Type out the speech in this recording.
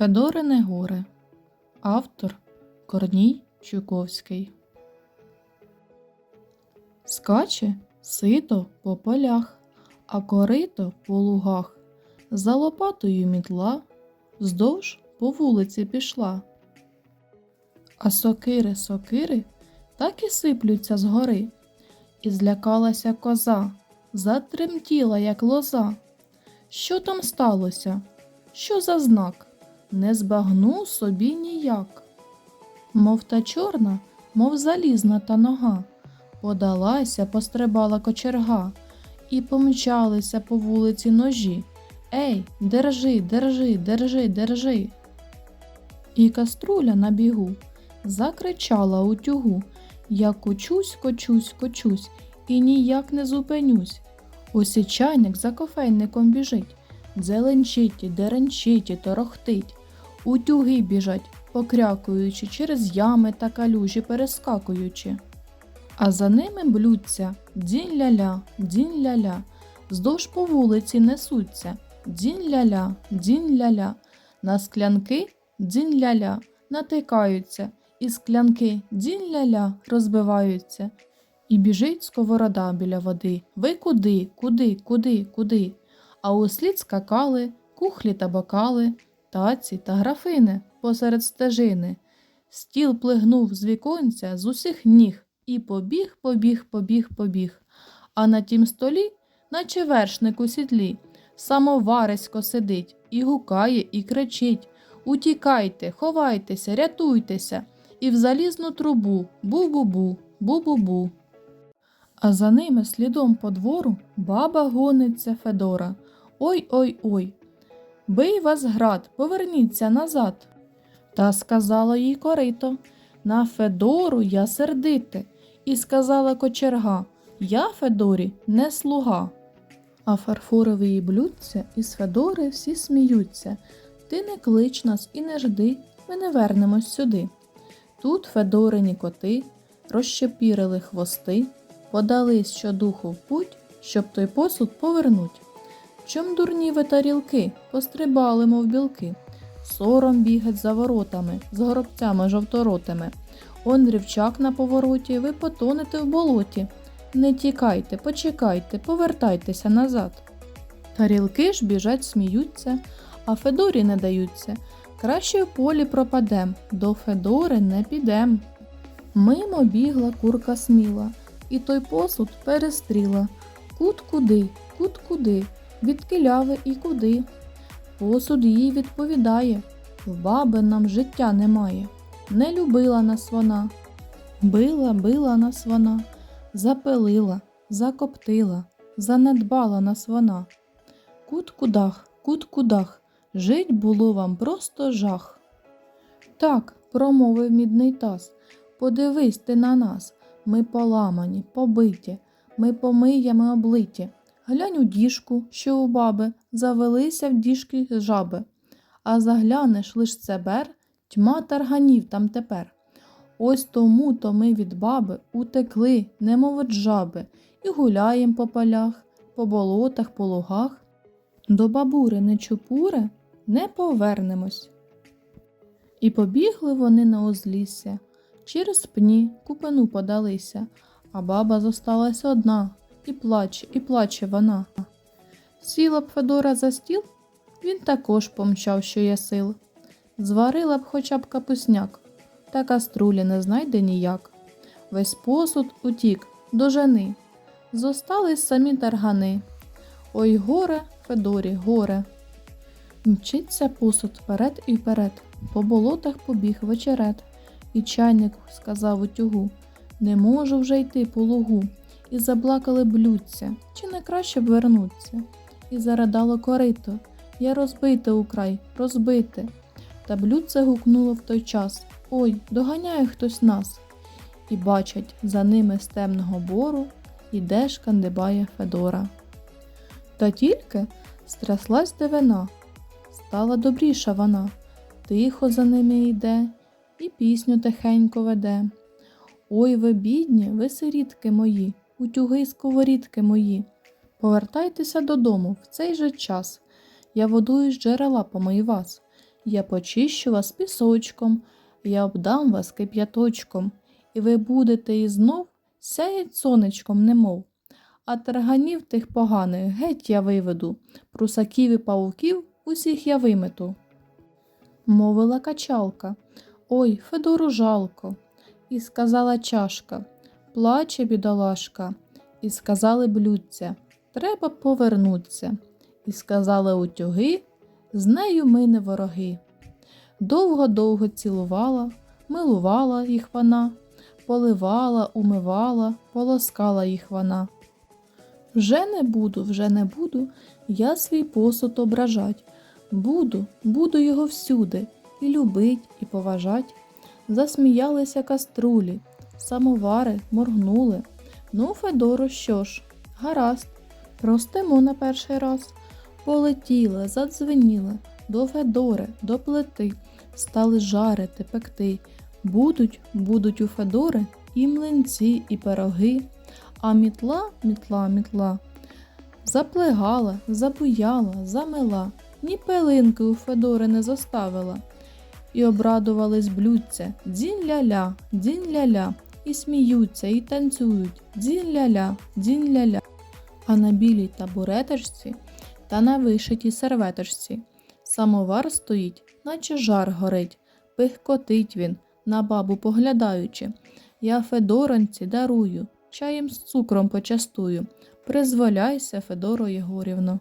Федорине горе. Автор Корній Чуковський. Скаче сито по полях, а корито по лугах. За лопатою мітла вздовж по вулиці пішла. А сокири, сокири так і сиплються згори. І злякалася коза, затремтіла, як лоза. Що там сталося? Що за знак? Не збагну собі ніяк. Мов та чорна, мов залізна та нога, подалася, пострибала кочерга, і помчалися по вулиці ножі. Ей, держи, держи, держи, держи. І каструля на бігу закричала утюгу Я кочусь, кочусь, кочусь, і ніяк не зупинюсь. Ось і чайник за кофейником біжить, дзеленчить, деренчить, торохтить. Утюги біжать, покрякуючи через ями та калюжі перескакуючи. А за ними блються дзінь-ля-ля, дзінь-ля-ля, вздовж по вулиці несуться. Дзінь-ля-ля, дзінь-ля-ля, на склянки дзінь-ля-ля натикаються, і склянки дзінь-ля-ля розбиваються. І біжить сковорода біля води. Ви куди, куди, куди, куди? А услід скакали кухлі та бокали, таці та графини посеред стежини. Стіл плигнув з віконця з усіх ніг і побіг, побіг, побіг, побіг. А на тім столі, наче вершник у сідлі, самоварисько сидить і гукає, і кричить Утікайте, ховайтеся, рятуйтеся, і в залізну трубу бу-бу-бу, бу-бу-бу. А за ними слідом по двору баба гониться Федора. Ой ой ой. Бий вас град, поверніться назад. Та сказала їй корито На Федору я сердите. І сказала кочерга Я Федорі не слуга. А фарфорові блюдця із Федори всі сміються. Ти не клич нас і не жди, ми не вернемось сюди. Тут Федорині коти розщепірили хвости, подались щодуху в путь, щоб той посуд повернуть. Чом дурні ви тарілки, пострибали, мов білки, сором бігать за воротами, з горобцями жовторотими. Он рівчак на повороті, ви потонете в болоті. Не тікайте, почекайте, повертайтеся назад. Тарілки ж біжать, сміються, а Федорі не даються. Краще в полі пропадем, до Федори не підем. Мимо бігла курка сміла, і той посуд перестріла. Кут куди, кут куди, від киляви і куди. Посуд їй відповідає в баби нам життя немає. Не любила нас вона. Била, била нас вона, запилила, закоптила, занедбала нас вона. Кут кудах, кут кудах, жить було вам просто жах. Так, промовив мідний таз, подивись ти на нас, ми поламані, побиті, ми помиями облиті. Глянь у діжку, що у баби, завелися в діжки жаби. А заглянеш лиш цебер, тьма тарганів там тепер. Ось тому то ми від баби утекли, немов від жаби, і гуляєм по полях, по болотах, по лугах. До бабури не чупури не повернемось. І побігли вони на узлісся, через пні купину подалися, а баба зосталась одна, і плаче, і плаче вона. Сіла б Федора за стіл, він також помчав, що є сил. Зварила б хоча б капусняк, та каструлі не знайде ніяк. Весь посуд утік до жени. Зостались самі таргани. Ой горе, Федорі, горе. Мчиться посуд вперед і вперед, по болотах побіг вечерет, і чайник сказав утюгу Не можу вже йти по лугу. І заблакали блюдця, чи не краще б вернуться. І зарадало корито Я розбите украй, розбите. Та блюдце гукнуло в той час Ой, доганяє хтось нас. І бачать, за ними з темного бору іде шкандибає Федора. Та тільки стряслась дивина. Стала добріша вона, тихо за ними йде і пісню тихенько веде. Ой ви, бідні, ви сирітки мої, утюги й сковорідки мої. Повертайтеся додому в цей же час. Я водою з джерела помию вас. Я почищу вас пісочком, я обдам вас кип'яточком, і ви будете і знов сяять сонечком, немов. А тарганів тих поганих геть я виведу, прусаків і павуків усіх я вимету. Мовила качалка. Ой, Федору жалко. І сказала чашка, плаче бідолашка. І сказали блюдця, треба повернуться. І сказали утюги, з нею ми не вороги. Довго-довго цілувала, милувала їх вона, поливала, умивала, полоскала їх вона. Вже не буду, вже не буду я свій посуд ображать. Буду, буду його всюди, і любить, і поважать. Засміялися каструлі, самовари моргнули. Ну, Федоро, що ж, гаразд, простимо на перший раз. Полетіла, задзвеніла, до Федори, до плити, стали жарити, пекти. Будуть, будуть у Федори і млинці, і пироги. А мітла, мітла, мітла, заплегала, забуяла, замила, ні пилинки у Федори не зоставила. І обрадувались блюдця дзінь-ля-ля, дзінь-ля-ля, і сміються, і танцюють дзінь-ля-ля, дзінь-ля-ля. А на білій табуреточці та на вишитій серветочці самовар стоїть, наче жар горить, пихкотить він, на бабу поглядаючи. Я Федоронці дарую, чаєм з цукром почастую. Призволяйся, Федоро Єгорівно.